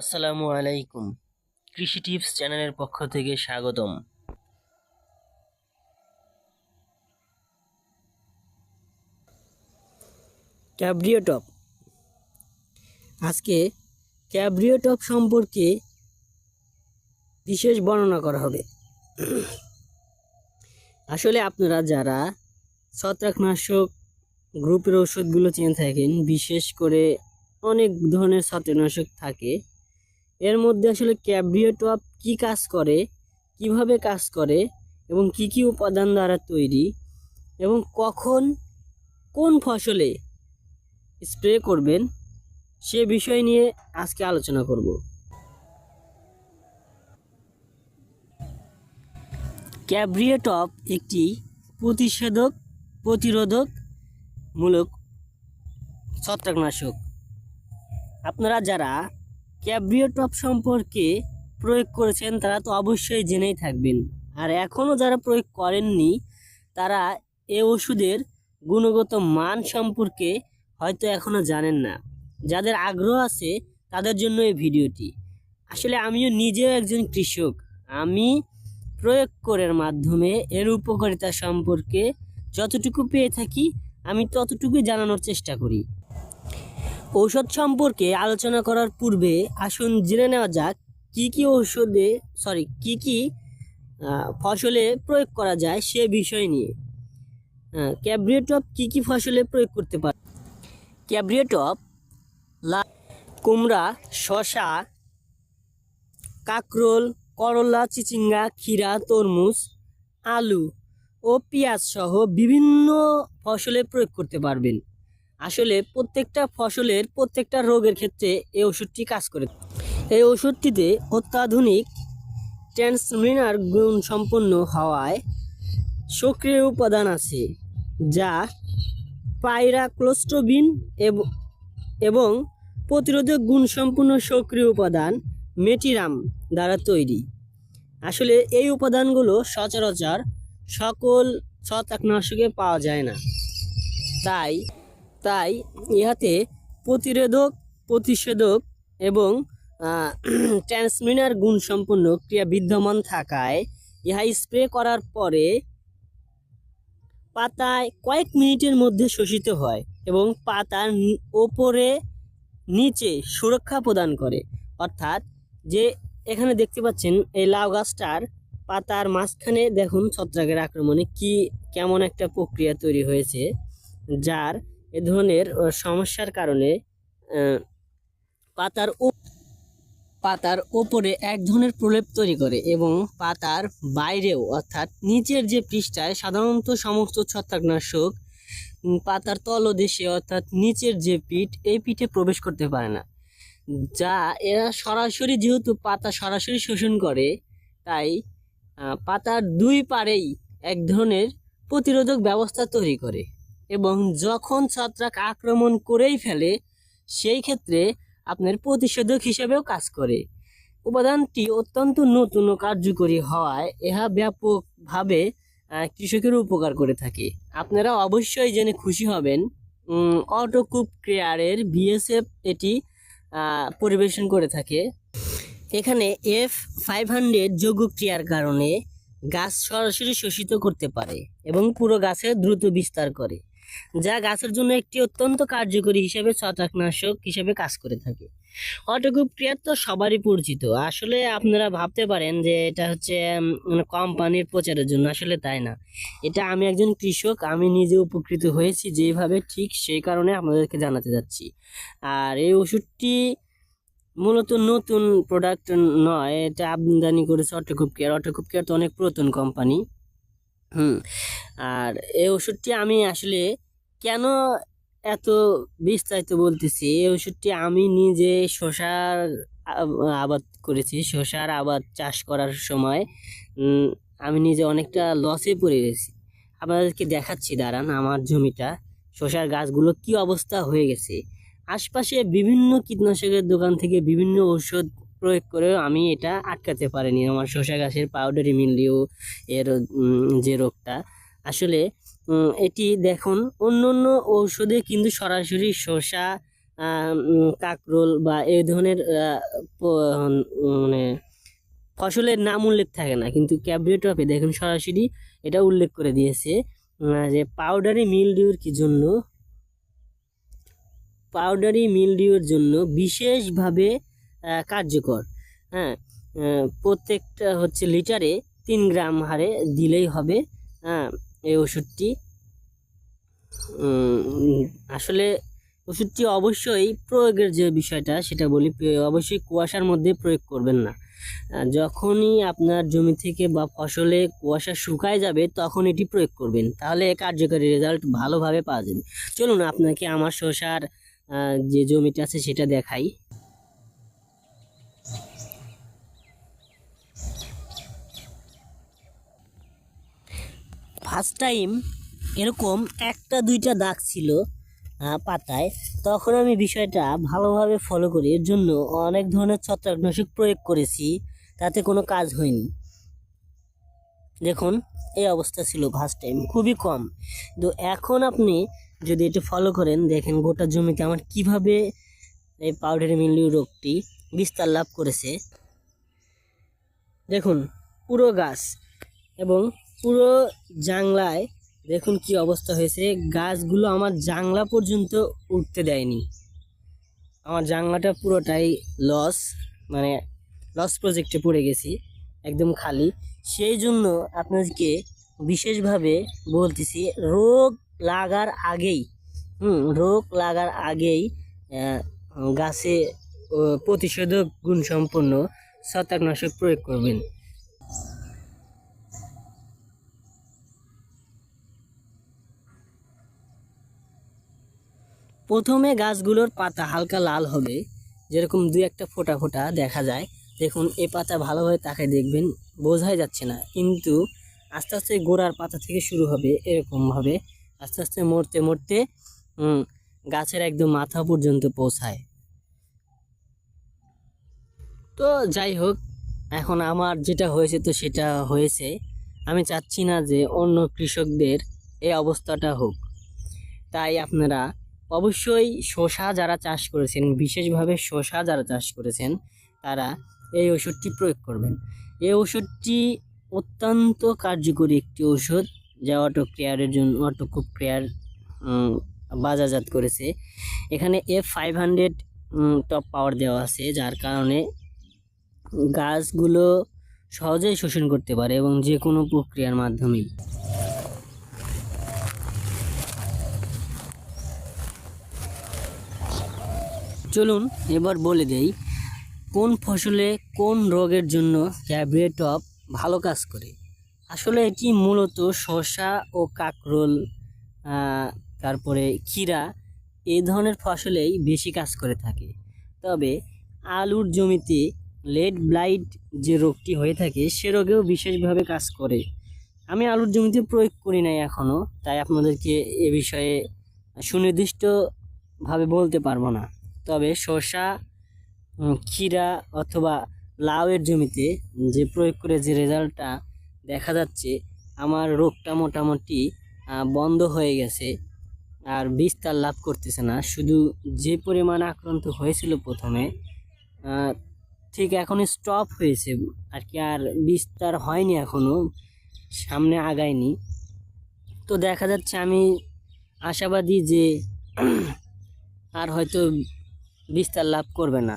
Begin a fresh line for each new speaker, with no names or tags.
আসসালামু আলাইকুম। কৃষি টিপস চ্যানেলের পক্ষ থেকে স্বাগতম।
ক্যাব্রিও টপ আজকে ক্যাব্রিও টপ সম্পর্কে বিশেষ বর্ণনা করা হবে। আসলে আপনারা যারা ছত্রাকনাশক গ্রুপের ওষুধগুলো চিনে থাকেন, বিশেষ করে অনেক ধরনের ছত্রাকনাশক থাকে এর মধ্যে আসলে ক্যাব্রিও টপ কী কাজ করে, কীভাবে কাজ করে এবং কি কি উপাদান দ্বারা তৈরি এবং কখন কোন ফসলে স্প্রে করবেন সে বিষয় নিয়ে আজকে আলোচনা করব। ক্যাব্রিয়েটপ একটি প্রতিষেধক প্রতিরোধক মূলক ছত্রাকনাশক। আপনারা যারা ক্যাব্রিয়েটপ সম্পর্কে প্রয়োগ করেছেন তারা তো অবশ্যই জেনেই থাকবেন। আর এখনও যারা প্রয়োগ করেননি, তারা এ ওষুধের গুণগত মান সম্পর্কে হয়তো এখনও জানেন না। যাদের আগ্রহ আছে, তাদের জন্য এই ভিডিওটি। আসলে আমিও নিজেও একজন কৃষক। আমি প্রয়োগ করার মাধ্যমে এর উপকারিতা সম্পর্কে যতটুকু পেয়ে থাকি, আমি ততটুকুই জানানোর চেষ্টা করি। ঔষধ সম্পর্কে আলোচনা করার পূর্বে আসুন জেনে নেওয়া যাক, কি কি ঔষধে সরি কি কি ফসলে প্রয়োগ করা যায় সে বিষয় নিয়ে। ক্যাব্রিয়েটপ কি কি ফসলে প্রয়োগ করতে পারে? ক্যাব্রিয়েটপ লা কুমড়া শশা কাকরোল, করলা, চিচিঙ্গা, ক্ষীরা, তরমুজ, আলু ও পেঁয়াজ সহ বিভিন্ন ফসলে প্রয়োগ করতে পারবেন। আসলে প্রত্যেকটা ফসলের প্রত্যেকটা রোগের ক্ষেত্রে এই ওষুধটি কাজ করে। এই ওষুধটিতে অত্যাধুনিক ট্রান্সমিনার গুণ সম্পন্ন হওয়ায় সক্রিয় উপাদান আছে, যা পাইরাক্লোস্টোবিন এব- এবং প্রতিরোধক গুণসম্পন্ন সক্রিয় উপাদান মেটিরাম দ্বারা তৈরি। আসলে এই উপাদানগুলো সচরাচর সকল ছত্রাকনাশকে পাওয়া যায় না। তাই তাই ইহাতে প্রতিরোধক, প্রতিষেধক এবং ট্রান্সমিনার গুণসম্পন্ন ক্রিয়া বিদ্যমান থাকায় ইহা স্প্রে করার পরে পাতায় কয়েক মিনিটের মধ্যে শোষিত হয় এবং পাতার ওপরে নিচে সুরক্ষা প্রদান করে। অর্থাৎ যে এখানে দেখতে পাচ্ছেন, এই লাউ গাছটার পাতার মাঝখানে দেখুন ছত্রাকের আক্রমণে কি, কেমন একটা প্রক্রিয়া তৈরি হয়েছে, যার এ ধরনের সমস্যার কারণে পাতার পাতার ওপরে এক ধরনের প্রলেপ তৈরি করে এবং পাতার বাইরেও, অর্থাৎ নিচের যে পৃষ্ঠায় সাধারণত সমস্ত ছত্রাকনাশক পাতার তলদেশে, অর্থাৎ নিচের যে পিঠ, এই পিঠে প্রবেশ করতে পারে না। যা এরা সরাসরি যেহেতু পাতা সরাসরি শোষণ করে, তাই পাতার দুই পারেই এক ধরনের প্রতিরোধক ব্যবস্থা তৈরি করে। এবং যখন ছত্রাক আক্রমণ করেই ফেলে, সেই ক্ষেত্রে আপনার প্রতিষেধক হিসেবেও কাজ করে। উপাদানটি অত্যন্ত নতুন ও কার্যকরী হওয়ায় ইহা ব্যাপকভাবে কৃষকের উপকার করে থাকে। আপনারা অবশ্যই জেনে খুশি হবেন অটোকুপ ক্রেয়ারের বিএসএফ এটি পরিবেশন করে থাকে। এখানে এফ ফাইভ হান্ড্রেড যোগ্য ক্রিয়ার কারণে গাছ সরাসরি শোষিত করতে পারে এবং পুরো গাছে দ্রুত বিস্তার করে। যা গাছের জন্য একটি অত্যন্ত কার্যকরী হিসেবে ছত্রাকনাশক হিসেবে কাজ করে থাকে। অটোকুপ ক্রিয়ার তো সবারই পরিচিত। আসলে আপনারা ভাবতে পারেন যে এটা হচ্ছে মানে কোম্পানির প্রচারের জন্য। আসলে তাই না। এটা আমি একজন কৃষক, আমি নিজে উপকৃত হয়েছি যেভাবে ঠিক সেই কারণে আপনাদেরকে জানাতে যাচ্ছি। আর এই ওষুধটি মূলত নতুন প্রোডাক্ট নয়, এটা আমদানি করেছে অটোকুপ কেয়ার। অটোকুপ কেয়ার তো অনেক পুরাতন কোম্পানি। হুম, আর এই ওষুধটি আমি আসলে কেন এত বিস্তারিত বলতেছি? এই ওষুধটি আমি নিজে শশার আবাদ করেছি। শসার আবাদ চাষ করার সময় আমি নিজে অনেকটা লসে পড়ে গেছি। আপনাদেরকে দেখাচ্ছি, দাঁড়ান আমার জমিটা। শশার গাছগুলো কি অবস্থা হয়ে গেছে? আশপাশে বিভিন্ন কীটনাশকের দোকান থেকে বিভিন্ন ওষুধ প্রয়োগ করেও আমি এটা আটকাতে পারিনি। আমার শসা গাছের পাউডারি মিলিও এর যে রোগটা। আসলে এটি দেখুন অন্য অন্য ঔষধে কিন্তু সরাসরি শসা কাকরোল বা এই ধরনের মানে ফসলের নাম উল্লেখ থাকে না। কিন্তু ক্যাবিনেট টপে দেখুন সরাসরি এটা উল্লেখ করে দিয়েছে যে পাউডারি মিলডিউর কি জন্য? পাউডারি মিলডিউর জন্য বিশেষভাবে কার্যকর। হ্যাঁ প্রত্যেকটা হচ্ছে লিটারে তিন গ্রাম হারে দিলেই হবে হ্যাঁ। এই ওষুধটি। আসলে ওষুধটি অবশ্যই প্রয়োগের যে বিষয়টা সেটা বলি অবশ্যই কুয়াশার মধ্যে প্রয়োগ করবেন না। যখনই আপনার জমি থেকে বা ফসলে কুয়াশা শুকায় যাবে তখন এটি প্রয়োগ করবেন। তাহলে কার্যকরী রেজাল্ট ভালোভাবে পাওয়া যাবে। চলুন আপনাকে আমার শসার যে জমিটা আছে সেটা দেখাই। ফার্স্ট টাইম এরকম একটা, দুইটা দাগ ছিল পাতায়, তখন আমি বিষয়টা ভালোভাবে ফলো করি। এর জন্য অনেক ধরনের ছত্রাকনাশক প্রয়োগ করেছি, তাতে কোনো কাজ হয়নি। দেখুন, এই অবস্থা ছিল ফার্স্ট টাইম খুবই কম। তো এখন আপনি যদি এটা ফলো করেন, দেখেন গোটা জমিতে আমার কীভাবে এই পাউডারি মিলিউ রোগটি বিস্তার লাভ করেছে। দেখুন, পুরো গাছ এবং পুরো জাংলায় দেখুন কি অবস্থা হয়েছে। গাছগুলো আমার জাংলা পর্যন্ত উঠতে দেয়নি। আমার জাংলাটা পুরোটাই লস মানে লস প্রজেক্টে পড়ে গেছি, একদম খালি। সেই জন্য আপনাদেরকে বিশেষভাবে বলতেছি, রোগ লাগার আগেই, হুম, রোগ লাগার আগেই গাছে প্রতিষেধক গুণসম্পন্ন ছত্রাকনাশক প্রয়োগ করবেন। প্রথমে গাছগুলোর পাতা হালকা লাল হবে, যেরকম দুই একটা ফোঁটা ফোটা দেখা যায়। দেখুন, এ পাতা ভালোভাবে তাকে দেখবেন, বোঝাই যাচ্ছে না। কিন্তু আস্তে আস্তে গোড়ার পাতা থেকে শুরু হবে এরকমভাবে। আস্তে আস্তে মরতে মরতে গাছের একদম মাথা পর্যন্ত পৌঁছায়। তো যাই হোক, এখন আমার যেটা হয়েছে তো সেটা হয়েছে। আমি চাচ্ছি না যে অন্য কৃষকদের এই অবস্থাটা হোক। তাই আপনারা অবশ্যই শসা যারা চাষ করেছেন, বিশেষভাবে শসা যারা চাষ করেছেন, তারা এই ওষুধটি প্রয়োগ করবেন। এই ওষুধটি অত্যন্ত কার্যকরী একটি ওষুধ যা অটো কেয়ারের জন্য অটো কুক কেয়ার বাজারজাত করেছে। এখানে F five hundred top power দেওয়া আছে, যার কারণে গাছগুলো সহজেই শোষণ করতে পারে এবং যে কোনো প্রক্রিয়ার মাধ্যমেই। চলুন এবার বলে দেই, কোন ফসলে কোন রোগের জন্য ক্যাবরেটপ ভালো কাজ করে? আসলে এটি মূলত শসা ও কাকরোল তারপরে ক্ষীরা এই ধরনের ফসলেই বেশি কাজ করে থাকে। তবে আলুর জমিতে লেড ব্লাইট যে রোগটি হয়ে থাকে, সে রোগেও বিশেষভাবে কাজ করে। আমি আলুর জমিতে প্রয়োগ করি নাই এখনও তাই আপনাদেরকে এ বিষয়ে সুনির্দিষ্টভাবে বলতে পারব না। তবে শসা ক্ষীরা অথবা লাউয়ের জমিতে যে প্রয়োগ করে যে রেজাল্টটা দেখা যাচ্ছে, আমার রোগটা মোটামুটি বন্ধ হয়ে গেছে। আর বিস্তার লাভ করতেছে না। শুধু যে পরিমাণ আক্রান্ত হয়েছিল প্রথমে ঠিক এখন স্টপ হয়েছে। আর কি আর বিস্তার হয়নি এখনও, সামনে আগায়নি। তো দেখা যাচ্ছে আমি আশাবাদী যে, আর হয়তো বিস্তার লাভ করবে না।